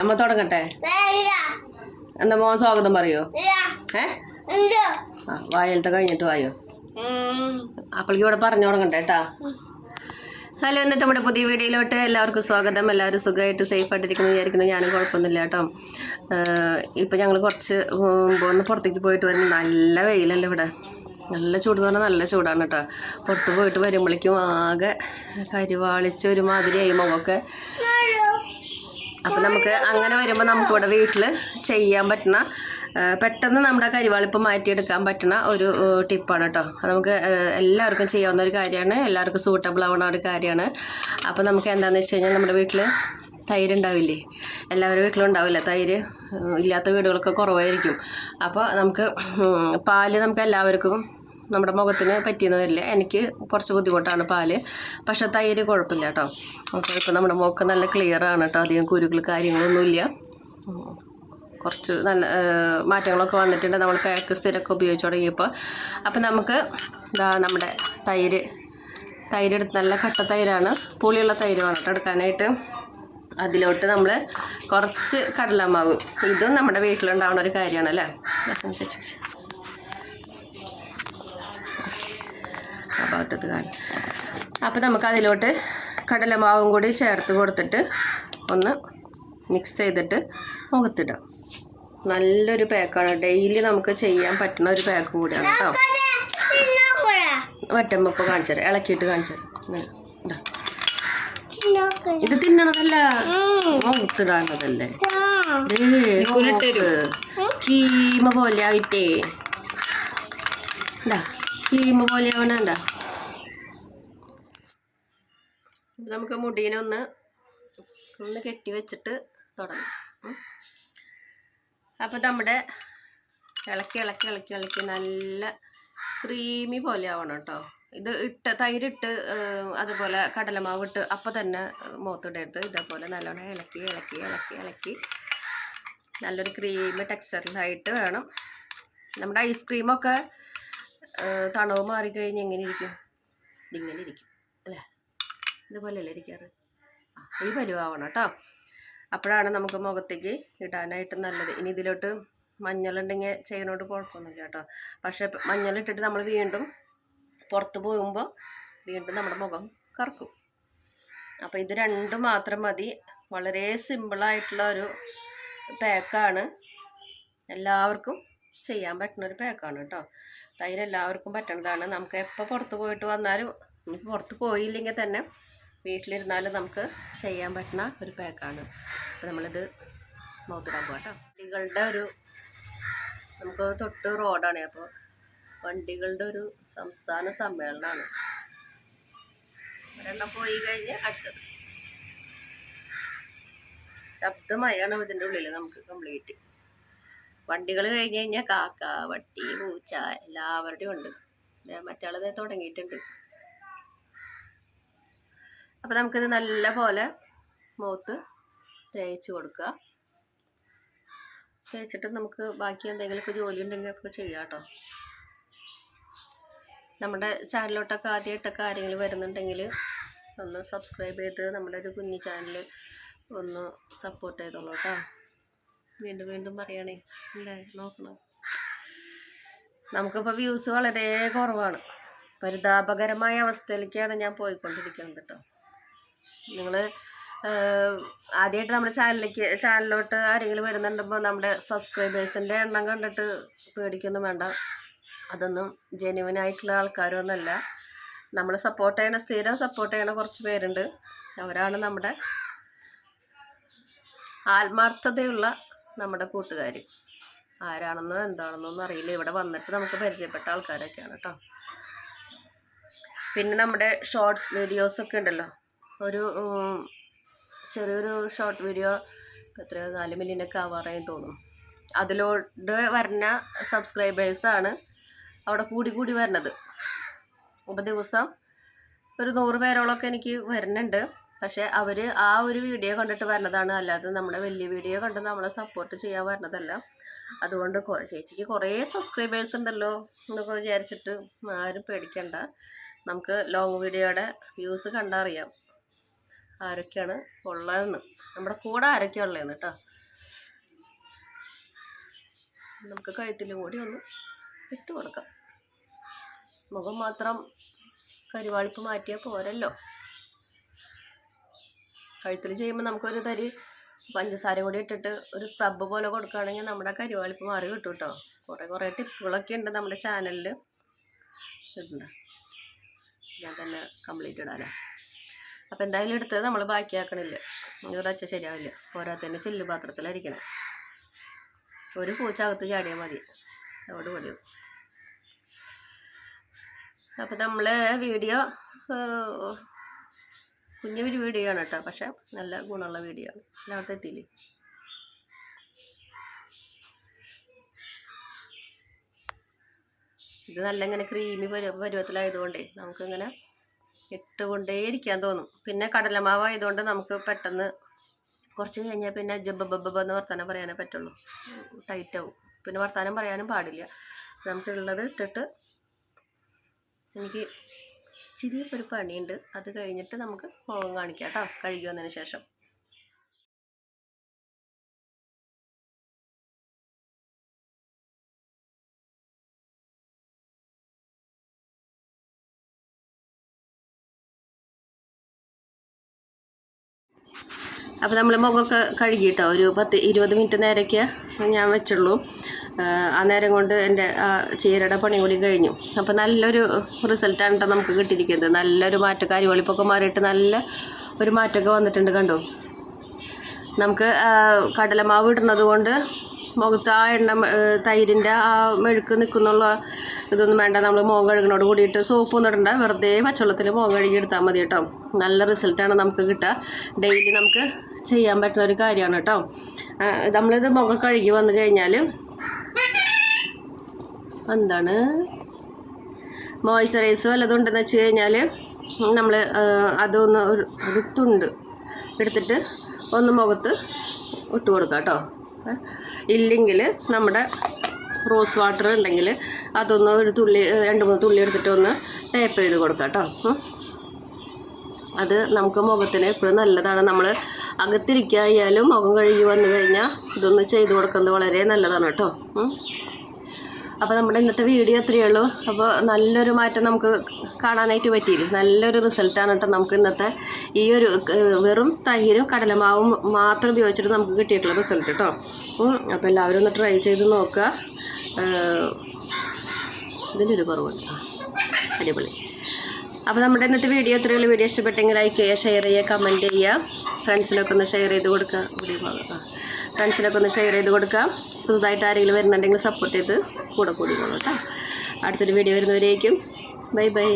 അമ്മ തുടങ്ങട്ടെ. എന്താ മോൻ സ്വാഗതം പറയോ? ഏ? ആ വായലത്തെ കഴിഞ്ഞിട്ട് വായോ? അപ്പോഴേക്കും ഇവിടെ പറഞ്ഞു തുടങ്ങട്ടെ കേട്ടാ. ഹലോ ഇന്നത്തെ നമ്മുടെ പുതിയ വീഡിയോയിലോട്ട് എല്ലാവർക്കും സ്വാഗതം. എല്ലാവരും സുഖമായിട്ട് സേഫ് ആയിട്ടിരിക്കുന്നു വിചാരിക്കുന്നു. ഞാനും കുഴപ്പമൊന്നുമില്ല കേട്ടോ. ഇപ്പം ഞങ്ങൾ കുറച്ച് ഒന്ന് പുറത്തേക്ക് പോയിട്ട് വരുന്നു. നല്ല വെയിലല്ലേ ഇവിടെ. നല്ല ചൂട് എന്ന് പറഞ്ഞാൽ നല്ല ചൂടാണ് കേട്ടോ. പുറത്ത് പോയിട്ട് വരുമ്പോഴേക്കും ആകെ കരിവാളിച്ച് ഒരുമാതിരിയായി മുഖമൊക്കെ. അപ്പം നമുക്ക് അങ്ങനെ വരുമ്പോൾ നമുക്കിവിടെ വീട്ടിൽ ചെയ്യാൻ പറ്റുന്ന പെട്ടെന്ന് നമ്മുടെ കരിവാളിപ്പ് മാറ്റിയെടുക്കാൻ പറ്റുന്ന ഒരു ടിപ്പാണ് കേട്ടോ. നമുക്ക് എല്ലാവർക്കും ചെയ്യാവുന്ന ഒരു കാര്യമാണ്. എല്ലാവർക്കും സൂട്ടബിൾ ആവുന്ന ഒരു കാര്യമാണ്. അപ്പോൾ നമുക്ക് എന്താണെന്ന് വെച്ച് കഴിഞ്ഞാൽ നമ്മുടെ വീട്ടിൽ തൈര് ഉണ്ടാവില്ലേ? എല്ലാവരുടെ വീട്ടിലും ഉണ്ടാവില്ല തൈര്? ഇല്ലാത്ത വീടുകളൊക്കെ കുറവായിരിക്കും. അപ്പോൾ നമുക്ക് പാൽ നമുക്ക് എല്ലാവർക്കും നമ്മുടെ മുഖത്തിന് പറ്റിയെന്ന് വരില്ല. എനിക്ക് കുറച്ച് ബുദ്ധിമുട്ടാണ് പാൽ. പക്ഷെ തൈര് കുഴപ്പമില്ല കേട്ടോ. അപ്പോൾ ഇപ്പോൾ നമ്മുടെ മുഖം നല്ല ക്ലിയർ ആണ് കേട്ടോ. അധികം കുരുകൾ കാര്യങ്ങളൊന്നുമില്ല. കുറച്ച് നല്ല മാറ്റങ്ങളൊക്കെ വന്നിട്ടുണ്ട്. നമ്മൾ പാക്ക് സ്ഥിരമൊക്കെ ഉപയോഗിച്ച് തുടങ്ങിയപ്പോൾ. അപ്പോൾ നമുക്ക് ഇതാ നമ്മുടെ തൈര് തൈര് എടുത്ത് നല്ല കട്ട തൈരാണ്. പുളിയുള്ള തൈര് വേണം എടുക്കാനായിട്ട്. അതിലോട്ട് നമ്മൾ കുറച്ച് കടലമാവ്. ഇതും നമ്മുടെ വീട്ടിലുണ്ടാവുന്ന ഒരു കാര്യമാണ് അല്ലേ? പിടിച്ച്. കാണും അപ്പോൾ നമുക്ക് അതിലോട്ട് കടലമാവും കൂടി ചേർത്ത് കൊടുത്തിട്ട് ഒന്ന് മിക്സ് ചെയ്തിട്ട് മുഖത്തിടാം. നല്ലൊരു പാക്കാണ് ഡെയിലി നമുക്ക് ചെയ്യാൻ പറ്റുന്ന ഒരു പാക്ക് കൂടിയാണ് കേട്ടോ മറ്റമ്മ ഇപ്പോൾ കാണിച്ചു തരാം. ഇളക്കിയിട്ട് കാണിച്ചു തരാം. ഇതാ. തിന്നണതല്ല. മുഖത്തിടാനതല്ലേ? കീമ പോലെ ആയിട്ടേ. കീമ പോലെ ആവണണ്ട നമുക്ക് മുടിയിനൊന്ന് ഒന്ന് കെട്ടി വെച്ചിട്ട് തുടങ്ങാം. അപ്പം അപ്പോൾ നമ്മുടെ ഇളക്കി ഇളക്കി ഇളക്കി ഇളക്കി നല്ല ക്രീമി പോലെ ആവണം കേട്ടോ. ഇത് ഇട്ട് തൈരിട്ട് അതുപോലെ കടലമാവ് ഇട്ട് അപ്പം തന്നെ മുഖത്തിടരുത് ഇതേപോലെ നല്ലോണം ഇളക്കി ഇളക്കി ഇളക്കി ഇളക്കി നല്ലൊരു ക്രീമി ടെക്സ്ചറിലായിട്ട് വേണം. നമ്മുടെ ഐസ്ക്രീമൊക്കെ തണുവ് മാറിക്കഴിഞ്ഞ് എങ്ങനെ ഇരിക്കും? ഇതിങ്ങനെ ഇരിക്കും അല്ലേ? ഇതുപോലെയല്ലേ ഇരിക്കാറ്? ഈ പരുവാവണം കേട്ടോ അപ്പോഴാണ് നമുക്ക് മുഖത്തേക്ക് ഇടാനായിട്ട് നല്ലത്. ഇനി ഇതിലോട്ട് മഞ്ഞളുണ്ടെങ്കിൽ ചെയ്യണോട്ട് കുഴപ്പമൊന്നുമില്ല കേട്ടോ പക്ഷേ മഞ്ഞളിട്ടിട്ട് നമ്മൾ വീണ്ടും പുറത്ത് പോകുമ്പോൾ വീണ്ടും നമ്മുടെ മുഖം കറക്കും. അപ്പോൾ ഇത് രണ്ടും മാത്രം മതി. വളരെ സിമ്പിളായിട്ടുള്ള ഒരു പാക്കാണ്. എല്ലാവർക്കും ചെയ്യാൻ പറ്റുന്ന ഒരു പാക്കാണ് കേട്ടോ തൈര് എല്ലാവർക്കും പറ്റണതാണ്. നമുക്ക് എപ്പോൾ പുറത്ത് പോയിട്ട് വന്നാലും ഇനി പുറത്ത് പോയില്ലെങ്കിൽ തന്നെ വീട്ടിലിരുന്നാലും നമുക്ക് ചെയ്യാൻ പറ്റുന്ന ഒരു പാക്കാണ്. അപ്പോൾ നമ്മളിത് മൗത്തിടാൻ പോകാം വണ്ടികളുടെ ഒരു നമുക്ക് തൊട്ട് റോഡാണ്. അപ്പോൾ വണ്ടികളുടെ ഒരു സംസ്ഥാന സമ്മേളനമാണ്. ഒരെണ്ണം പോയി കഴിഞ്ഞ് അടുത്തത്. ശബ്ദമയാണ് ഇതിന്റെ ഉള്ളിൽ നമുക്ക് കംപ്ലീറ്റ് വണ്ടികൾ കഴിഞ്ഞ് കഴിഞ്ഞാൽ കാക്ക വട്ടി പൂച്ച എല്ലാവരുടെയും ഉണ്ട്. മറ്റാളത് തുടങ്ങിയിട്ടുണ്ട്. അപ്പോൾ നമുക്കിത് നല്ല പോലെ മുഖത്ത് തേച്ച് കൊടുക്കുക. തേച്ചിട്ട് നമുക്ക് ബാക്കി എന്തെങ്കിലുമൊക്കെ ജോലി ഉണ്ടെങ്കിൽ ഒക്കെ ചെയ്യാം കേട്ടോ. നമ്മുടെ ചാനലിലോട്ടൊക്കെ ആദ്യമായിട്ടൊക്കെ ആരെങ്കിലും വരുന്നുണ്ടെങ്കിൽ ഒന്ന് സബ്സ്ക്രൈബ് ചെയ്ത് നമ്മുടെ ഒരു കുഞ്ഞു ചാനൽ ഒന്ന് സപ്പോർട്ട് ചെയ്തോളൂ കേട്ടോ. വീണ്ടും വീണ്ടും പറയണേ അല്ലേ നോക്കണം? നമുക്കിപ്പോൾ വ്യൂസ് വളരെ കുറവാണ്. പരിതാപകരമായ അവസ്ഥയിലേക്കാണ് ഞാൻ പോയിക്കൊണ്ടിരിക്കുന്നത് കേട്ടോ. നിങ്ങൾ ആദ്യമായിട്ട് നമ്മുടെ ചാനലിലേക്ക് ചാനലിലോട്ട് ആരെങ്കിലും വരുന്നുണ്ടുമ്പോൾ നമ്മുടെ സബ്സ്ക്രൈബേഴ്സിന്റെ എണ്ണം കണ്ടിട്ട് പേടിക്കൊന്നും വേണ്ട. അതൊന്നും ജെന്യുവൻ ആയിട്ടുള്ള ആൾക്കാരൊന്നുമല്ല. നമ്മൾ സപ്പോർട്ട് ചെയ്യണ സ്ഥിരം സപ്പോർട്ട് ചെയ്യണ കുറച്ച് പേരുണ്ട്. അവരാണ് നമ്മുടെ ആത്മാർത്ഥതയുള്ള നമ്മുടെ കൂട്ടുകാർ ആരാണെന്നോ എന്താണെന്നോ ഒന്നും അറിയില്ല. ഇവിടെ വന്നിട്ട് നമുക്ക് പരിചയപ്പെട്ട ആൾക്കാരൊക്കെയാണ് കേട്ടോ. പിന്നെ നമ്മുടെ ഷോർട്ട് വീഡിയോസൊക്കെ ഉണ്ടല്ലോ. ഒരു ചെറിയൊരു ഷോർട്ട് വീഡിയോ എത്രയോ നാല് മില്യനൊക്കെ ആവാറായി തോന്നും അതിലോട്ട് വരുന്ന സബ്സ്ക്രൈബേഴ്സാണ് അവിടെ കൂടി കൂടി വരുന്നത്. അപ്പോൾ ദിവസം ഒരു നൂറ് പേരോളമൊക്കെ എനിക്ക് വരുന്നുണ്ട്. പക്ഷേ അവർ ആ ഒരു വീഡിയോ കണ്ടിട്ട് വരുന്നതാണ്. അല്ലാതെ നമ്മുടെ വലിയ വീഡിയോ കണ്ട് നമ്മളെ സപ്പോർട്ട് ചെയ്യാൻ വരുന്നതല്ല. അതുകൊണ്ട് ചേച്ചിക്ക് കുറേ സബ്സ്ക്രൈബേഴ്സ് ഉണ്ടല്ലോ എന്നൊക്കെ വിചാരിച്ചിട്ട് ആരും പേടിക്കണ്ട. നമുക്ക് ലോങ് വീഡിയോയുടെ വ്യൂസ് കണ്ടറിയാം. ആരൊക്കെയാണ് ഉള്ളതെന്ന്. നമ്മുടെ കൂടെ ആരൊക്കെയാണ് ഉള്ളതെന്ന് കേട്ടോ. നമുക്ക് കഴുത്തിലും കൂടി ഒന്ന് ഇട്ട് കൊടുക്കാം. മുഖം മാത്രം കരിവാളിപ്പ് മാറ്റിയാൽ പോരല്ലോ. കഴുത്തിൽ ചെയ്യുമ്പോൾ നമുക്കൊരു തരി പഞ്ചസാര കൂടി ഇട്ടിട്ട് ഒരു സ്ക്രബ് പോലെ കൊടുക്കുകയാണെങ്കിൽ നമ്മുടെ കരിവാളിപ്പ് മാറി കിട്ടും കേട്ടോ. കുറേ കുറേ ടിപ്പുകളൊക്കെ ഉണ്ട് നമ്മുടെ ചാനലിൽ ഇട്ടുണ്ട് ഞാൻ തന്നെ കംപ്ലീറ്റ് ഇടാനേ അപ്പോൾ എന്തായാലും എടുത്തത് നമ്മൾ ബാക്കിയാക്കണില്ല. വെച്ചാൽ ശരിയാവില്ല. ഓരോത്തന്നെ ചില്ല് പാത്രത്തിലായിരിക്കണം. ഒരു പൂച്ച അകത്ത് ചാടിയാൽ മതി. അതോട് മതി അപ്പോൾ നമ്മൾ വീഡിയോ കുഞ്ഞു ഒരു വീഡിയോ ആണ് കേട്ടോ. പക്ഷെ നല്ല ഗുണമുള്ള വീഡിയോ ആണ്. എല്ലാവർക്കും എത്തിയില്ലേ? ഇത് നല്ല ഇങ്ങനെ ക്രീമി പരുവ പരുവത്തിലായതുകൊണ്ടേ നമുക്കിങ്ങനെ ഇട്ടുകൊണ്ടേ ഇരിക്കാൻ തോന്നും. പിന്നെ കടലമാവ് ആയതുകൊണ്ട് നമുക്ക് പെട്ടെന്ന് കുറച്ച് കഴിഞ്ഞാൽ പിന്നെ ജബ്ബ ബബ്ബ എന്ന് വർത്തമാനം പറയാനേ പറ്റുള്ളൂ. ടൈറ്റാവും പിന്നെ വർത്തമാനം പറയാനും പാടില്ല. നമുക്കുള്ളത് ഇട്ടിട്ട് എനിക്ക് ഇച്ചിരി ഒരു പണിയുണ്ട്. അത് കഴിഞ്ഞിട്ട് നമുക്ക് മുഖം കാണിക്കാം കേട്ടോ. കഴുകി വന്നതിന് ശേഷം. അപ്പോൾ നമ്മൾ മുഖമൊക്കെ കഴുകിയിട്ടോ? ഒരു പത്ത് ഇരുപത് മിനിറ്റ് നേരമൊക്കെ ഞാൻ വെച്ചുള്ളൂ. ആ, ആ നേരം കൊണ്ട് എന്റെ ആ ചീരയുടെ പണി കൂടി കഴിഞ്ഞു. അപ്പോൾ നല്ലൊരു റിസൾട്ടാണ് കേട്ടോ നമുക്ക് കിട്ടിയിരിക്കുന്നത്. നല്ലൊരു മാറ്റം കരിവളിപ്പൊക്കെ മാറിയിട്ട് നല്ല ഒരു മാറ്റമൊക്കെ വന്നിട്ടുണ്ട് കണ്ടു? നമുക്ക് കടലമാവ് ഇടുന്നത് കൊണ്ട് മുഖത്ത് ആ എണ്ണ തൈരിന്റെ ആ മെഴുക്ക് നിൽക്കുന്നുള്ള ഇതൊന്നും വേണ്ട. നമ്മൾ മുഖം കഴുകുന്നതോട് കൂടിയിട്ട് സോപ്പൊന്നും ഇടണ്ട. വെറുതെ പച്ചവെള്ളത്തിൽ മുഖം കഴുകി എടുത്താൽ മതി കേട്ടോ നല്ല റിസൾട്ടാണ് നമുക്ക് കിട്ടുക. ഡെയിലി നമുക്ക് ചെയ്യാൻ പറ്റുന്ന ഒരു കാര്യമാണ് കേട്ടോ. നമ്മളിത് മുഖം കഴുകി വന്നു കഴിഞ്ഞാൽ എന്താണ്? മോയ്സ്ചറൈസ് വല്ലതും ഉണ്ടെന്ന് വെച്ച് കഴിഞ്ഞാൽ നമ്മൾ അതൊന്ന് ഒരു ഒരു തുണ്ട് എടുത്തിട്ട് ഒന്ന് മുഖത്ത് ഇട്ട് കൊടുക്കുക കേട്ടോ. ഇല്ലെങ്കിൽ നമ്മുടെ റോസ് വാട്ടർ ഉണ്ടെങ്കിൽ അതൊന്ന് ഒരു തുള്ളി രണ്ട് മൂന്ന് തുള്ളി എടുത്തിട്ട് ഒന്ന് ടേപ്പ് ചെയ്ത് കൊടുക്കാം കേട്ടോ. അത് നമുക്ക് മുഖത്തിന് എപ്പോഴും നല്ലതാണ്. നമ്മൾ അകത്തിരിക്കായാലും മുഖം കഴുകി വന്നു കഴിഞ്ഞാൽ ഇതൊന്ന് ചെയ്ത് കൊടുക്കുന്നത് വളരെ നല്ലതാണ് കേട്ടോ. അപ്പോൾ നമ്മുടെ ഇന്നത്തെ വീഡിയോ അത്രയേ ഉള്ളൂ. അപ്പോൾ നല്ലൊരു മാറ്റം നമുക്ക് കാണാനായിട്ട് പറ്റിയില്ല. നല്ലൊരു റിസൾട്ടാണ് കേട്ടോ നമുക്ക് ഇന്നത്തെ ഈ ഒരു വെറും തൈരും കടലമാവും മാത്രം ഉപയോഗിച്ചിട്ട് നമുക്ക് കിട്ടിയിട്ടുള്ള റിസൾട്ട് കേട്ടോ. അപ്പോൾ എല്ലാവരും ഒന്ന് ട്രൈ ചെയ്ത് നോക്കുക. ഇതിന്റെ ഒരു കുറവുണ്ട്. അടിപൊളി. അപ്പോൾ നമ്മുടെ ഇന്നത്തെ വീഡിയോ ഇത്രയുള്ള വീഡിയോ ഇഷ്ടപ്പെട്ടെങ്കിൽ ലൈക്ക് ചെയ്യുക ഷെയർ ചെയ്യുക കമന്റ് ചെയ്യുക. ഫ്രണ്ട്സിനൊക്കെ ഒന്ന് ഷെയർ ചെയ്ത് കൊടുക്കുക. ഫ്രണ്ട്സിനൊക്കെ ഒന്ന് ഷെയർ ചെയ്ത് കൊടുക്കുക. പുതുതായിട്ട് ആരെങ്കിലും വരുന്നുണ്ടെങ്കിൽ സപ്പോർട്ട് ചെയ്ത് കൂടെ കൂടിക്കോളൂ കേട്ടോ. അടുത്തൊരു വീഡിയോ വരുന്നവരേക്കും. Bye bye